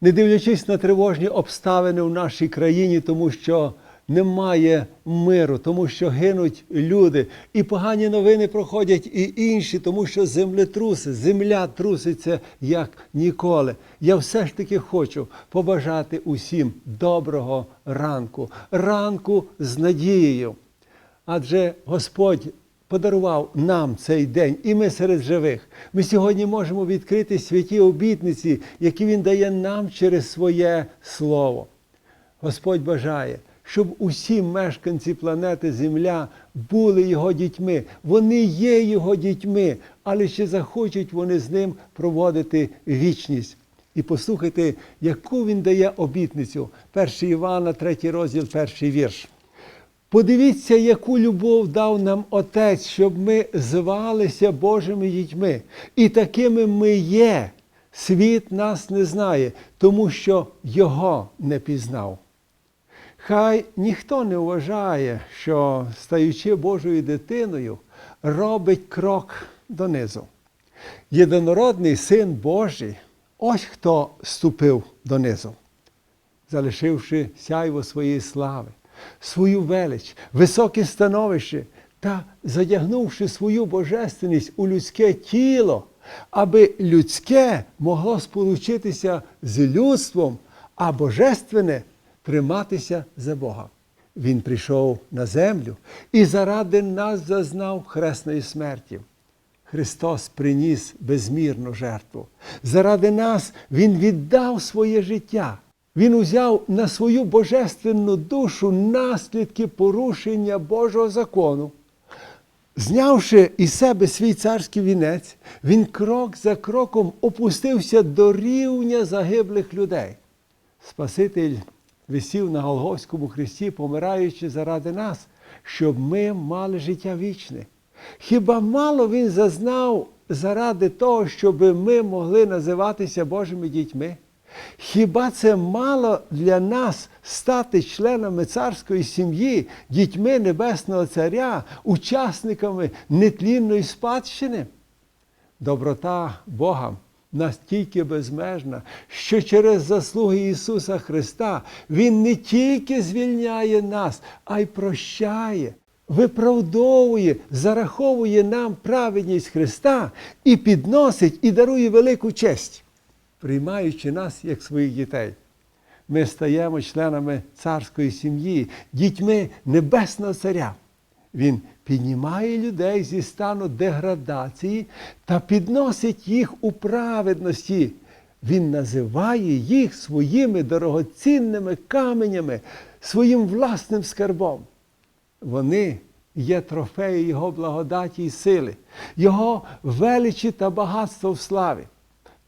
не дивлячись на тривожні обставини в нашій країні, тому що немає миру, тому що гинуть люди, і погані новини проходять і інші, тому що землетруси, земля труситься як ніколи. Я все ж таки хочу побажати усім доброго ранку, ранку з надією. Адже Господь подарував нам цей день, і ми серед живих. Ми сьогодні можемо відкрити святі обітниці, які Він дає нам через своє Слово. Господь бажає, щоб усі мешканці планети Земля були його дітьми. Вони є його дітьми, але чи захочуть вони з ним проводити вічність. І послухайте, яку він дає обітницю. 1 Івана, 3 розділ, перший вірш. Подивіться, яку любов дав нам Отець, щоб ми звалися Божими дітьми. І такими ми є. Світ нас не знає, тому що Його не пізнав. Хай ніхто не вважає, що, стаючи Божою дитиною, робить крок донизу. Єдинородний син Божий, ось хто ступив донизу, залишивши сяйво своєї слави, свою велич, високе становище та задягнувши свою божественність у людське тіло, аби людське могло сполучитися з людством, а божественне триматися за Бога. Він прийшов на землю і заради нас зазнав хресної смерті. Христос приніс безмірну жертву. Заради нас Він віддав своє життя. Він узяв на свою божественну душу наслідки порушення Божого закону. Знявши із себе свій царський вінець, він крок за кроком опустився до рівня загиблих людей. Спаситель висів на Голгофському хресті, помираючи заради нас, щоб ми мали життя вічне. Хіба мало він зазнав заради того, щоб ми могли називатися Божими дітьми? Хіба це мало для нас стати членами царської сім'ї, дітьми Небесного Царя, учасниками нетлінної спадщини? Доброта Бога настільки безмежна, що через заслуги Ісуса Христа Він не тільки звільняє нас, а й прощає, виправдовує, зараховує нам праведність Христа і підносить і дарує велику честь, приймаючи нас як своїх дітей. Ми стаємо членами царської сім'ї, дітьми Небесного Царя. Він піднімає людей зі стану деградації та підносить їх у праведності. Він називає їх своїми дорогоцінними каменями, своїм власним скарбом. Вони є трофеї Його благодаті і сили, Його величі та багатства в славі.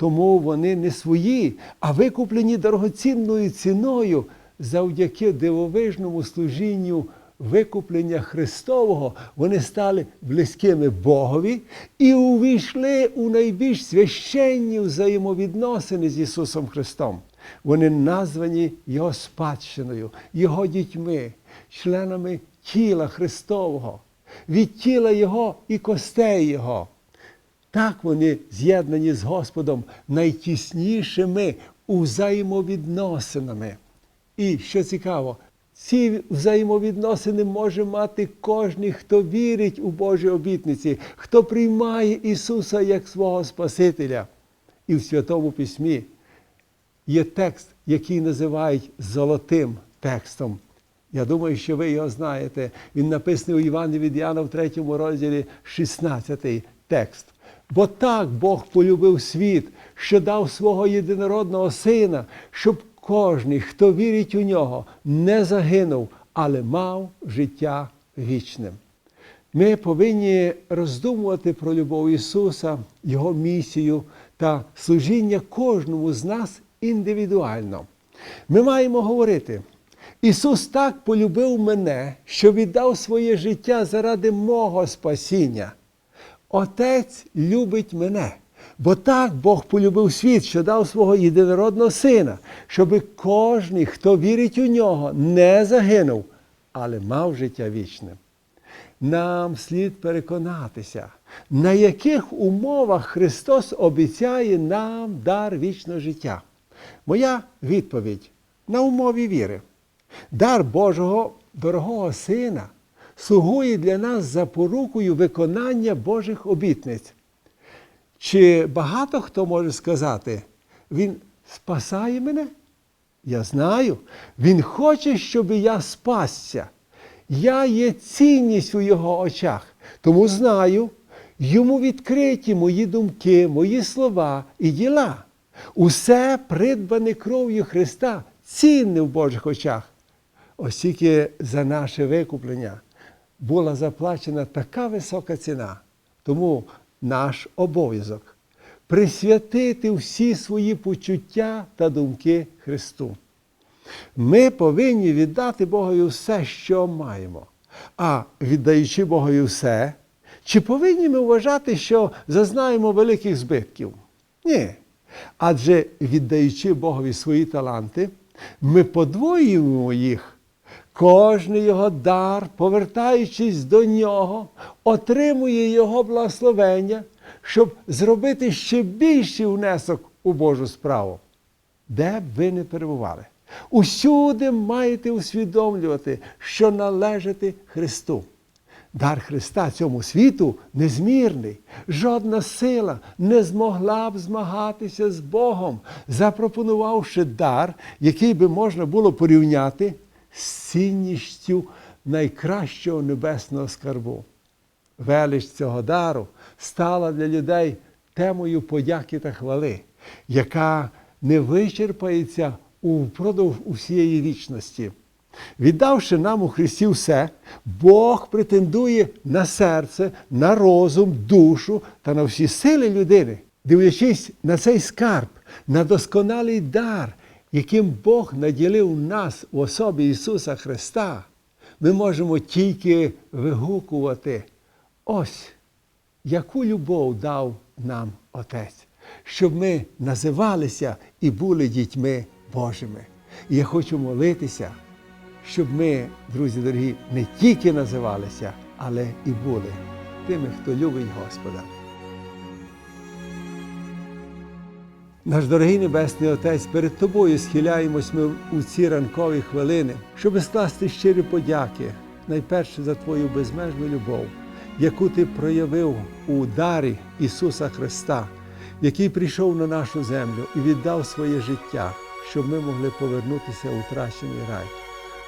Тому вони не свої, а викуплені дорогоцінною ціною завдяки дивовижному служінню викуплення Христового, вони стали близькими Богові і увійшли у найбільш священні взаємовідносини з Ісусом Христом. Вони названі Його спадщиною, Його дітьми, членами тіла Христового, від тіла Його і костей Його. Так вони з'єднані з Господом найтіснішими взаємовідносинами. І що цікаво, ці взаємовідносини може мати кожен, хто вірить у Божі обітниці, хто приймає Ісуса як свого Спасителя. І в Святому Письмі є текст, який називають золотим текстом. Я думаю, що ви його знаєте. Він написаний у Івані від Яна в 3 розділі 16 текст. Бо так Бог полюбив світ, що дав свого єдинородного сина, щоб кожний, хто вірить у нього, не загинув, але мав життя вічним. Ми повинні роздумувати про любов Ісуса, Його місію та служіння кожному з нас індивідуально. Ми маємо говорити. Ісус так полюбив мене, що віддав своє життя заради мого спасіння. Отець любить мене, бо так Бог полюбив світ, що дав свого єдинородного сина, щоби кожен, хто вірить у нього, не загинув, але мав життя вічне. Нам слід переконатися, на яких умовах Христос обіцяє нам дар вічного життя. Моя відповідь на умові віри. Дар Божого дорогого Сина слугує для нас запорукою виконання Божих обітниць. Чи багато хто може сказати, Він спасає мене? Я знаю, Він хоче, щоб я спасся. Я є цінність у його очах, тому знаю, йому відкриті мої думки, мої слова і діла. Усе придбане кров'ю Христа, цінне в Божих очах. Оскільки за наше викуплення була заплачена така висока ціна. Тому наш обов'язок присвятити всі свої почуття та думки Христу. Ми повинні віддати Богові все, що маємо. А віддаючи Богові все, чи повинні ми вважати, що зазнаємо великих збитків? Ні. Адже віддаючи Богові свої таланти, ми подвоюємо їх. Кожний його дар, повертаючись до нього, отримує його благословення, щоб зробити ще більший внесок у Божу справу. Де б ви не перебували? Усюди маєте усвідомлювати, що належите Христу. Дар Христа цьому світу незмірний. Жодна сила не змогла б змагатися з Богом, запропонувавши дар, який би можна було порівняти з цінністю найкращого небесного скарбу. Велич цього дару стала для людей темою подяки та хвали, яка не вичерпається упродовж усієї вічності. Віддавши нам у Христі все, Бог претендує на серце, на розум, душу та на всі сили людини, дивлячись на цей скарб, на досконалий дар, яким Бог наділив нас у особі Ісуса Христа, ми можемо тільки вигукувати ось яку любов дав нам Отець, щоб ми називалися і були дітьми Божими. І я хочу молитися, щоб ми, друзі дорогі, не тільки називалися, але і були тими, хто любить Господа. Наш дорогий Небесний Отець, перед Тобою схиляємось ми у ці ранкові хвилини, щоб скласти щирі подяки, найперше за Твою безмежну любов, яку Ти проявив у дарі Ісуса Христа, який прийшов на нашу землю і віддав своє життя, щоб ми могли повернутися у втрачений рай.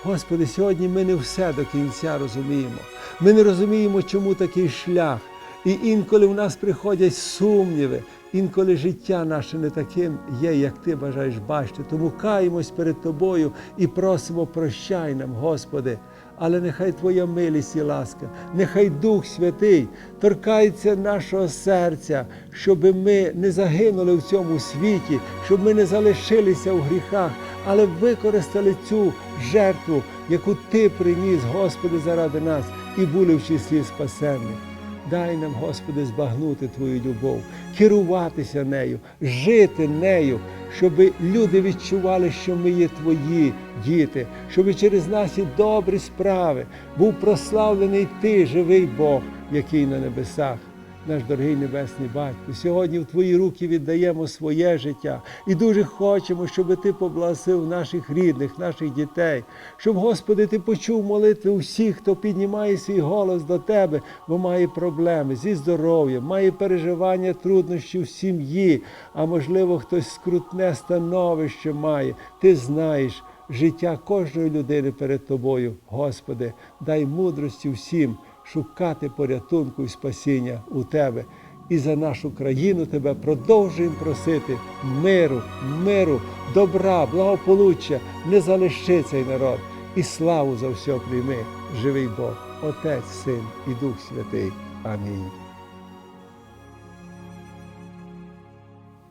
Господи, сьогодні ми не все до кінця розуміємо. Ми не розуміємо, чому такий шлях. І інколи в нас приходять сумніви, інколи життя наше не таким є, як ти бажаєш бачити. Тому каємось перед Тобою і просимо прощай нам, Господи. Але нехай Твоя милість і ласка, нехай Дух Святий торкається нашого серця, щоб ми не загинули в цьому світі, щоб ми не залишилися в гріхах, але використали цю жертву, яку Ти приніс, Господи, заради нас, і були в числі спасенних. Дай нам, Господи, збагнути Твою любов, керуватися нею, жити нею, щоб люди відчували, що ми є Твої діти, щоб через наші добрі справи був прославлений Ти, живий Бог, який на небесах. Наш дорогий Небесний Батько, сьогодні в Твої руки віддаємо своє життя і дуже хочемо, щоб Ти поблагословив наших рідних, наших дітей, щоб, Господи, Ти почув молитви усіх, хто піднімає свій голос до Тебе, бо має проблеми зі здоров'ям, має переживання труднощі в сім'ї, а можливо, хтось скрутне становище має. Ти знаєш життя кожної людини перед Тобою. Господи, дай мудрості всім шукати порятунку і спасіння у Тебе. І за нашу країну Тебе продовжуємо просити миру, миру, добра, благополуччя, не залиши цей народ. І славу за все прийми, живий Бог, Отець, Син і Дух Святий. Амінь.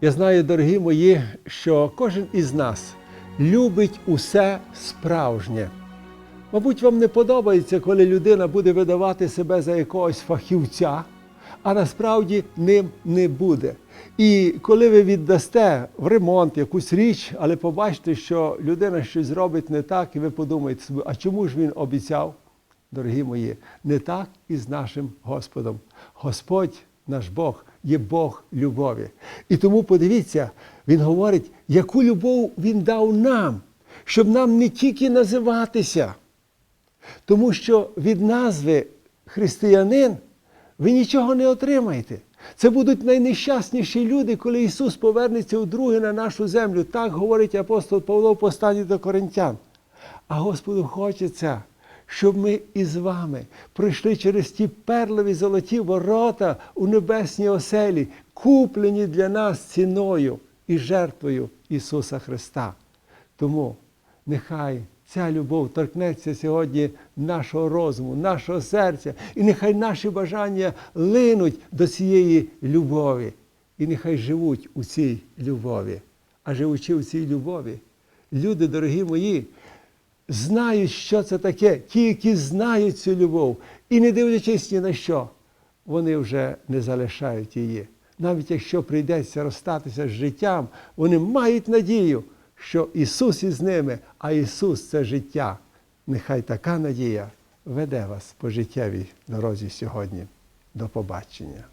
Я знаю, дорогі мої, що кожен із нас любить усе справжнє. Мабуть, вам не подобається, коли людина буде видавати себе за якогось фахівця, а насправді ним не буде. І коли ви віддасте в ремонт якусь річ, але побачите, що людина щось зробить не так, і ви подумаєте собі, а чому ж він обіцяв? Дорогі мої, не так і з нашим Господом. Господь, наш Бог, є Бог любові. І тому подивіться, Він говорить, яку любов Він дав нам, щоб нам не тільки називатися. Тому що від назви християнин ви нічого не отримаєте. Це будуть найнещасніші люди, коли Ісус повернеться вдруге на нашу землю. Так говорить апостол Павло в посланні до Коринтян. А Господу хочеться, щоб ми із вами пройшли через ті перливі золоті ворота у небесній оселі, куплені для нас ціною і жертвою Ісуса Христа. Тому нехай ця любов торкнеться сьогодні нашого розуму, нашого серця, і нехай наші бажання линуть до цієї любові, і нехай живуть у цій любові. А живучи у цій любові, люди, дорогі мої, знають, що це таке, ті, які знають цю любов, і не дивлячись ні на що, вони вже не залишають її. Навіть якщо прийдеться розстатися з життям, вони мають надію, що Ісус із ними, а Ісус це життя. Нехай така надія веде вас по життєвій дорозі сьогодні. До побачення.